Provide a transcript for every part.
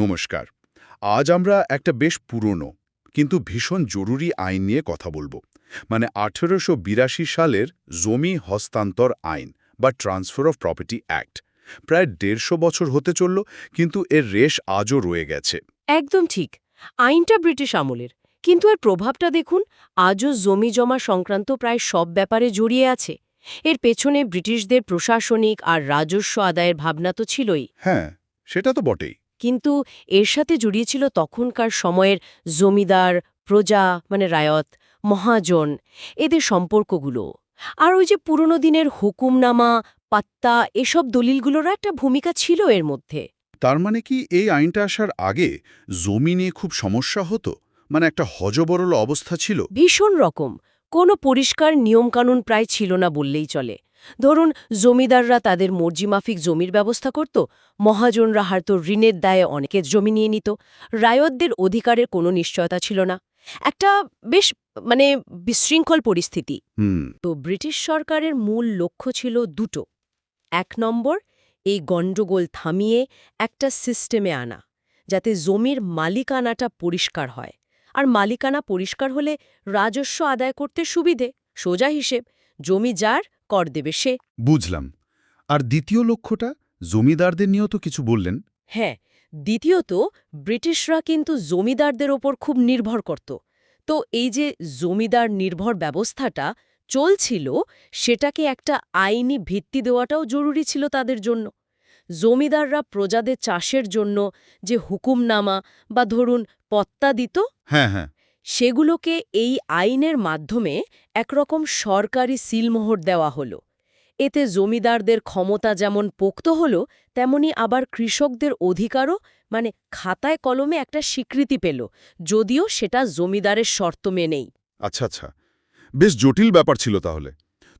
নমস্কার। আজ আমরা একটা বেশ পুরনো কিন্তু ভীষণ জরুরি আইন নিয়ে কথা বলব। মানে আঠেরোশো বিরাশি সালের জমি হস্তান্তর আইন বা ট্রান্সফার অফ প্রপার্টি অ্যাক্ট প্রায় দেড়শো বছর হতে চলল কিন্তু এর রেশ আজও রয়ে গেছে। একদম ঠিক। আইনটা ব্রিটিশ আমলের। কিন্তু এর প্রভাবটা দেখুন আজও জমি জমা সংক্রান্ত প্রায় সব ব্যাপারে জড়িয়ে আছে। এর পেছনে ব্রিটিশদের প্রশাসনিক আর রাজস্ব আদায়ের ভাবনা তো ছিলই। হ্যাঁ সেটা তো বটেই। কিন্তু এর সাথে জড়িয়েছিল তখনকার সময়ের জমিদার প্রজা মানে রায়ত মহাজন এদের সম্পর্কগুলো। আর ওই যে পুরনো দিনের হুকুমনামা পাত্তা এসব দলিলগুলোর একটা ভূমিকা ছিল এর মধ্যে। তার মানে কি এই আইনটা আসার আগে জমি নিয়ে খুব সমস্যা হতো? মানে একটা হজবরল অবস্থা ছিল? ভীষণ রকম। কোনো পরিষ্কার নিয়মকানুন প্রায় ছিল না বললেই চলে। ধরুন জমিদাররা তাদের মর্জিমাফিক জমির ব্যবস্থা করত মহাজনরা হয়তো ঋণের দায়ে অনেকের জমি নিয়ে নিত রায়তদের অধিকারের কোনো নিশ্চয়তা ছিল না। একটা বেশ মানে বিশৃঙ্খল পরিস্থিতি। তো ব্রিটিশ সরকারের মূল লক্ষ্য ছিল দুটো। এক নম্বর এই গণ্ডগোল থামিয়ে একটা সিস্টেমে আনা যাতে জমির মালিকানাটা পরিষ্কার হয়। আর মালিকানা পরিষ্কার হলে রাজস্ব আদায় করতে সুবিধে সোজা হিসেব জমি যার কর দেবে সে। বুঝলাম। আর দ্বিতীয় লক্ষ্যটা জমিদারদের নিয়েও তো কিছু বললেন। হ্যাঁ দ্বিতীয়ত ব্রিটিশরা কিন্তু জমিদারদের ওপর খুব নির্ভর করত। তো এই যে জমিদার নির্ভর ব্যবস্থাটা চলছিল সেটাকে একটা আইনি ভিত্তি দেওয়াটাও জরুরি ছিল তাদের জন্য। জমিদাররা প্রজাদের চাষের জন্য যে হুকুমনামা বা ধরুন পত্তা দিত হ্যাঁ হ্যাঁ। সেগুলোকে এই আইনের মাধ্যমে একরকম সরকারি সিলমোহর দেওয়া হলো। এতে জমিদারদের ক্ষমতা যেমন পোক্ত হল তেমনি আবার কৃষকদের অধিকারও মানে খাতায় কলমে একটা স্বীকৃতি পেল যদিও সেটা জমিদারের শর্ত মেনেই। আচ্ছা আচ্ছা। বেশ জটিল ব্যাপার ছিল তাহলে।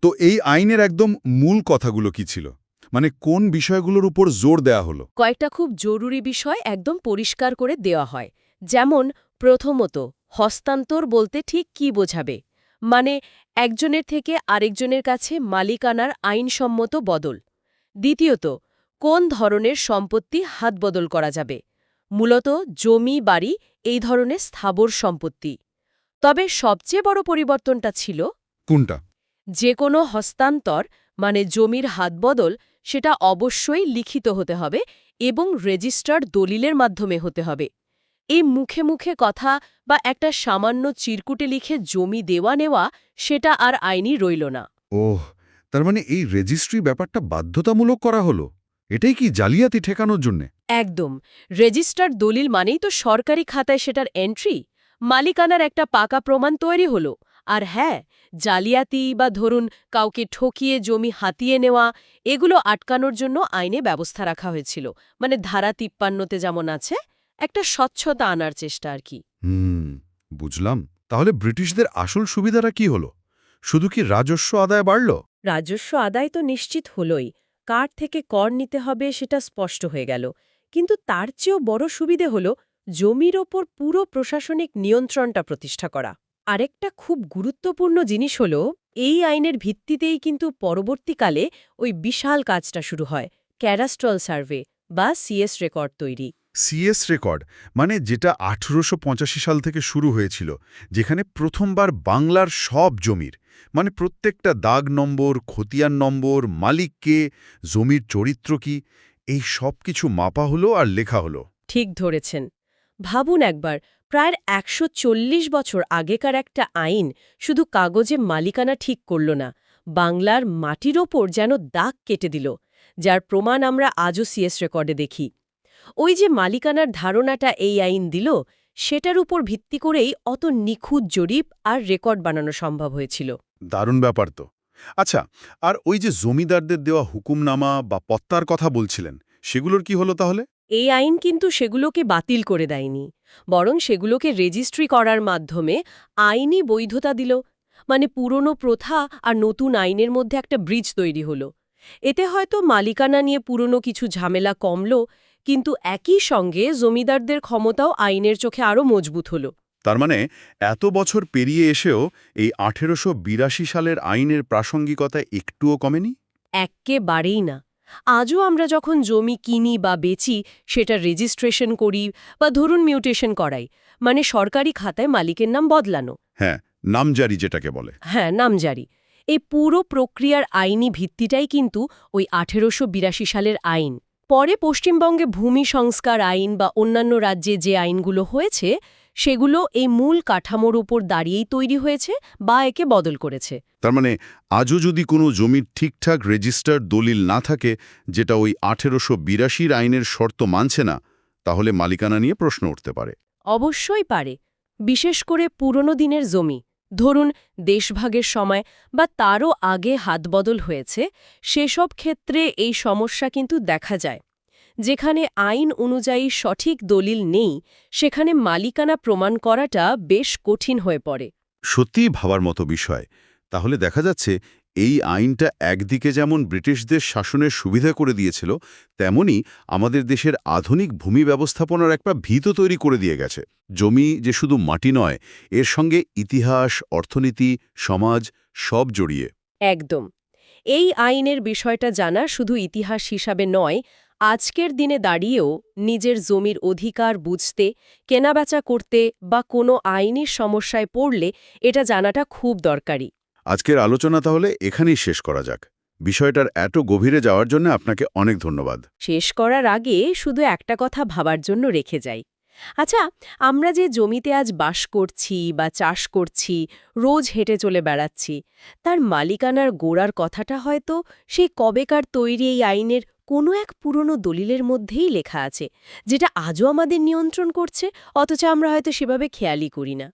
তো এই আইনের একদম মূল কথাগুলো কি ছিল? মানে কোন বিষয়গুলোর উপর জোর দেয়া হলো? কয়েকটা খুব জরুরি বিষয় একদম পরিষ্কার করে দেওয়া হয়। যেমন প্রথমত হস্তান্তর বলতে ঠিক কি বোঝাবে? মানে একজনের থেকে আরেকজনের কাছে মালিকানার আইনসম্মত বদল। দ্বিতীয়ত কোন ধরনের সম্পত্তি হাতবদল করা যাবে? মূলত জমি বাড়ি এই ধরনের স্থাবর সম্পত্তি। তবে সবচেয়ে বড় পরিবর্তনটা ছিল কোনটা? যে কোনো হস্তান্তর মানে জমির হাতবদল সেটা অবশ্যই লিখিত হতে হবে এবং রেজিস্টার্ড দলিলের মাধ্যমে হতে হবে। এই মুখে মুখে কথা বা একটা সামান্য চিরকুটে লিখে জমি দেওয়া নেওয়া সেটা আর আইনি রইল না। ওহ তার মানে এই রেজিস্ট্রি ব্যাপারটা বাধ্যতামূলক করা হলো? এটাই কি জালিয়াতি ঠেকানোর জন্যে? একদম। রেজিস্টার্ড দলিল মানেই তো সরকারি খাতায় সেটার এন্ট্রি মালিকানার একটা পাকা প্রমাণ তৈরি হলো। আর হ্যাঁ জালিয়াতি বা ধরুন কাউকে ঠকিয়ে জমি হাতিয়ে নেওয়া এগুলো আটকানোর জন্য আইনে ব্যবস্থা রাখা হয়েছিল। মানে ধারা তিপ্পান্নতে যেমন আছে একটা স্বচ্ছতা আনার চেষ্টা আর কি। হুম বুঝলাম। তাহলে ব্রিটিশদের আসল সুবিধাটা কি হলো? শুধু কি রাজস্ব আদায় বাড়ল? রাজস্ব আদায় তো নিশ্চিত হলই। কার থেকে কর নিতে হবে সেটা স্পষ্ট হয়ে গেল। কিন্তু তার চেয়েও বড় সুবিধে হল জমির ওপর পুরো প্রশাসনিক নিয়ন্ত্রণটা প্রতিষ্ঠা করা। আরেকটা খুব গুরুত্বপূর্ণ জিনিস হল এই আইনের ভিত্তিতেই কিন্তু পরবর্তীকালে ওই বিশাল কাজটা শুরু হয় ক্যারাস্ট্রল সার্ভে বা সিএস রেকর্ড তৈরি। সিএস রেকর্ড মানে যেটা আঠেরোশো সাল থেকে শুরু হয়েছিল, যেখানে প্রথমবার বাংলার সব জমির মানে প্রত্যেকটা দাগ নম্বর, খতিয়ান নম্বর, মালিক কে, জমির চরিত্র কি, এই সব কিছু মাপা হলো আর লেখা হলো। ঠিক ধরেছেন। ভাবুন একবার, প্রায় একশো চল্লিশ বছর আগেকার একটা আইন শুধু কাগজে মালিকানা ঠিক করল না, বাংলার মাটির ওপর যেন দাগ কেটে দিল, যার প্রমাণ আমরা আজও সিএস রেকর্ডে দেখি। ওই যে মালিকানার ধারণাটা এই আইন দিল সেটার উপর ভিত্তি করেই অত নিখুঁত জরিপ আর রেকর্ড বানানো সম্ভব হয়েছিল। দারুণ ব্যাপার তো। আচ্ছা আর ওই যে জমিদারদের দেওয়া হুকুমনামা বা পত্তার কথা বলছিলেন সেগুলোর কি হলো তাহলে? এই আইন কিন্তু সেগুলোকে বাতিল করে দেয়নি বরং সেগুলোকে রেজিস্ট্রি করার মাধ্যমে আইনি বৈধতা দিল মানে পুরনো প্রথা আর নতুন আইনের মধ্যে একটা ব্রিজ তৈরি হলো। এতে হয়তো মালিকানা নিয়ে পুরনো কিছু ঝামেলা কমল কিন্তু একই সঙ্গে জমিদারদের ক্ষমতাও আইনের চোখে আরও মজবুত হল। তার মানে এত বছর পেরিয়ে এসেও এই আঠেরোশো বিরাশি সালের আইনের প্রাসঙ্গিকতা একটুও কমেনি? এক্কেবারেই না। আজও আমরা যখন জমি কিনি বা বেচি সেটা রেজিস্ট্রেশন করি বা ধরুন মিউটেশন করাই মানে সরকারি খাতায় মালিকের নাম বদলানো। হ্যাঁ নামজারি যেটাকে বলে। হ্যাঁ নামজারি। এই পুরো প্রক্রিয়ার আইনি ভিত্তিটাই কিন্তু ওই আঠেরোশো বিরাশি সালের আইন। পরে পশ্চিমবঙ্গে ভূমি সংস্কার আইন বা অন্যান্য রাজ্যে যে আইনগুলো হয়েছে সেগুলো এই মূল কাঠামোর উপর দাঁড়িয়েই তৈরি হয়েছে বা একে বদল করেছে। তার মানে আজও যদি কোনো জমির ঠিকঠাক রেজিস্টার দলিল না থাকে যেটা ওই আঠেরোশো বিরাশির আইনের শর্ত মানছে না তাহলে মালিকানা নিয়ে প্রশ্ন উঠতে পারে। অবশ্যই পারে বিশেষ করে পুরনো দিনের জমি। ধরুন, দেশভাগের সময় বা তারও আগে হাতবদল হয়েছে, সেসব ক্ষেত্রে এই সমস্যা কিন্তু দেখা যায়। যেখানে আইন অনুযায়ী সঠিক দলিল নেই, সেখানে মালিকানা প্রমাণ করাটা বেশ কঠিন হয়ে পড়ে। সত্যিই ভাবার মতো বিষয়। তাহলে দেখা যাচ্ছে এই আইনটা একদিকে যেমন ব্রিটিশদের শাসনের সুবিধা করে দিয়েছিল, তেমনি আমাদের দেশের আধুনিক ভূমি ব্যবস্থাপনার একটা ভীত তৈরি করে দিয়ে গেছে। জমি যে শুধু মাটি নয়, এর সঙ্গে ইতিহাস, অর্থনীতি, সমাজ সব জড়িয়ে। একদম। এই আইনের বিষয়টা জানা শুধু ইতিহাস হিসাবে নয়, আজকের দিনে দাঁড়িয়েও নিজের জমির অধিকার বুঝতে, কেনাবেচা করতে বা কোনো আইনি সমস্যায় পড়লে এটা জানাটা খুব দরকারি। আজকের আলোচনা তাহলে এখানেই শেষ করা যাক। বিষয়টার এত গভীরে যাওয়ার জন্য আপনাকে অনেক ধন্যবাদ। শেষ করার আগে শুধু একটা কথা ভাবার জন্য রেখে যাই। আচ্ছা আমরা যে জমিতে আজ বাস করছি বা চাষ করছি, রোজ হেঁটে চলে বেড়াচ্ছি, তার মালিকানার গোড়ার কথাটা হয়তো সেই কবেকার তৈরি এই আইনের কোনো এক পুরনো দলিলের মধ্যেই লেখা আছে, যেটা আজও আমাদের নিয়ন্ত্রণ করছে, অথচ আমরা হয়তো সেভাবে খেয়ালই করি না।